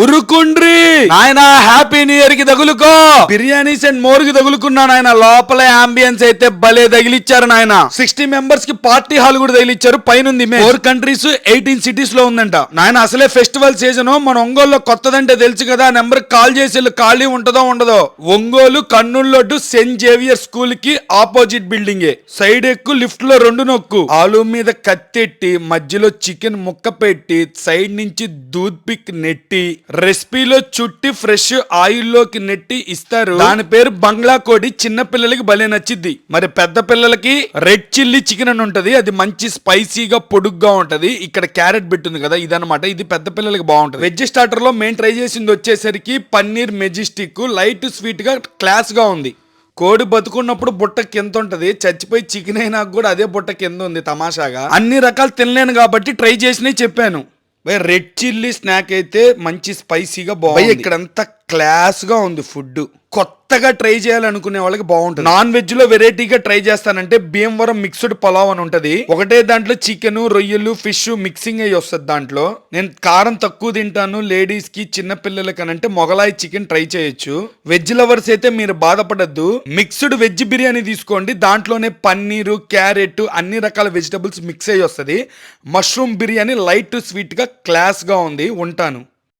ఉరుకుండ్రి. నాయన happy new ఇయర్కి తగులుకో. Biryanis and మోర్కి తగులుకున్నా నాయన. లోపల అంబియన్స్ అయితే భలే తగిలిచ్చారు నాయన. సిక్స్టీ మెంబర్స్కి పార్టీ హాల్ కూడా తగిలిచ్చారు. పైన ఫోర్ కంట్రీస్ ఎయిటీన్ సిటీస్లో ఉందంట. నాయన అసలే ఫెస్టివల్ సీజన్ మన ఒంగోలులో కొత్తదంటే తెలుసు కదా. నెంబర్ కాల్ చేసి ఖాళీ ఉంటుందో ఉండదో. ఒంగోలు కన్నుల్లోటు సెయింట్ జేవియర్ స్కూల్కి ఆపోజిట్ బిల్డింగ్. సైడ్ ఎక్కు లిఫ్ట్లో రెండు నొక్కు. ఆలు మీద కత్తెట్టి మధ్యలో చికెన్ ముక్క పెట్టి సైడ్ నుంచి దూద్ పిక్ నెట్టి రెసిపీలో చుట్టి ఫ్రెష్ ఆయిల్లోకి నెట్టి ఇస్తారు. దాని పేరు బంగ్లా కోడి చిన్న పిల్లలకి భలే నచ్చిద్ది. మరి పెద్ద పిల్లలకి రెడ్ చిల్లీ చికెన్ అని ఉంటది. అది మంచి స్పైసీగా పొడుగ్గా ఉంటది. ఇక్కడ క్యారెట్ పెట్టుంది కదా ఇదనమాట ఇది పెద్ద పిల్లలకి బాగుంటది. వెజ్ స్టార్టర్లో మేము ట్రై చేసింది వచ్చేసరికి పన్నీర్ మెజిస్టిక్. లైట్ స్వీట్గా క్లాస్గా ఉంది. కోడి బతుకున్నప్పుడు బుట్ట కింద ఉంటది. చచ్చిపోయి చికెన్ అయినా కూడా అదే బుట్ట కింద ఉంది తమాషాగా. అన్ని రకాలు తినలేను కాబట్టి ట్రై చేసినవి చెప్పాను. బై రెడ్ చిల్లీ స్నాక్ అయితే మంచి స్పైసీగా బాగుంది. ఇక్కడంతా క్లాస్గా ఉంది ఫుడ్ కొత్తగా ట్రై చేయాలనుకునే వాళ్ళకి బాగుంటుంది. నాన్ వెజ్లో వెరైటీగా ట్రై చేస్తానంటే భీమవరం మిక్స్డ్ పలావ్ అని ఉంటది. ఒకటే దాంట్లో చికెన్ రొయ్యలు ఫిష్ మిక్సింగ్ అయ్యి వస్తుంది దాంట్లో. నేను కారం తక్కువ తింటాను లేడీస్కి చిన్న పిల్లలకి అంటే మొగలాయి చికెన్ ట్రై చేయొచ్చు. వెజ్ లవర్స్ అయితే మీరు బాధపడద్దు. మిక్స్డ్ వెజ్ బిర్యానీ తీసుకోండి. దాంట్లోనే పన్నీరు క్యారెట్ అన్ని రకాల వెజిటబుల్స్ మిక్స్ అయ్యి వస్తుంది. మష్రూమ్ బిర్యానీ లైట్ స్వీట్గా క్లాస్గా ఉంది. ఉంటాను.